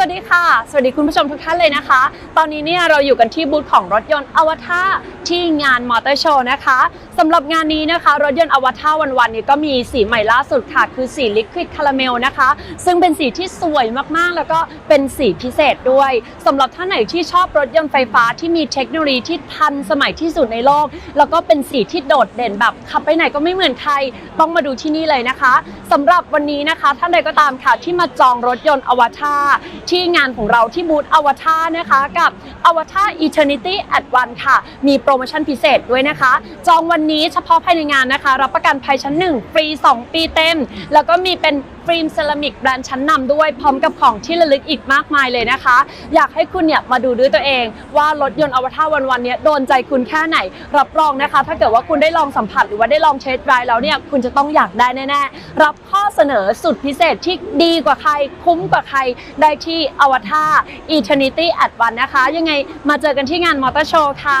วัสดีค่ะ สวัสดีคุณผู้ชมทุกท่านเลยนะคะ ตอนนี้เนี่ยเราอยู่กันที่บูธของรถยนต์อวตารที่งานมอเตอร์โชว์นะคะสำหรับงานนี้นะคะรถยนต์อวตารวันๆนี้ก็มีสีใหม่ล่าสุดค่ะ คือสีลิควิดคาราเมลนะคะ ซึ่งเป็นสีที่สวยมากๆ แล้วก็เป็นสีพิเศษด้วยสำหรับท่านไหนที่ชอบรถยนต์ไฟฟ้าที่มีเทคโนโลยีที่ทันสมัยที่สุดในโลก แล้วก็เป็นสีที่โดดเด่นแบบขับไปไหนก็ไม่เหมือนใครต้องมาดูที่นี่เลยนะคะสำหรับวันนี้นะคะ ท่านใดก็ตามค่ะที่มาจองรถยนต์อวตารที่งานของเราที่บูธอวตารนะคะกับอวตาร Eternity at One ค่ะ มีโปรโมชั่นพิเศษด้วยนะคะ จองวันนี้เฉพาะภายในงานนะคะ รับประกันภัยชั้น 1 ฟรี 2 ปีเต็ม แล้วก็มีเป็นฟิล์มเซรามิกแบรนด์ชั้นนำด้วย พร้อมกับของที่ระลึกอีกมากมายเลยนะคะ อยากให้คุณเนี่ยมาดูด้วยตัวเอง ว่ารถยนต์อวตารวันวันๆนี้โดนใจคุณแค่ไหน รับรองนะคะ ถ้าเกิดว่าคุณได้ลองสัมผัสหรือว่าได้ลองเทสไรแล้วเนี่ยคุณจะต้องอยากได้แน่ๆรับข้อเสนอสุดพิเศษที่ดีกว่าใคร คุ้มกว่าใครได้ที่ที่อวตาร Eternity at One นะคะ ยังไงมาเจอกันที่งานมอเตอร์โชว์ค่ะ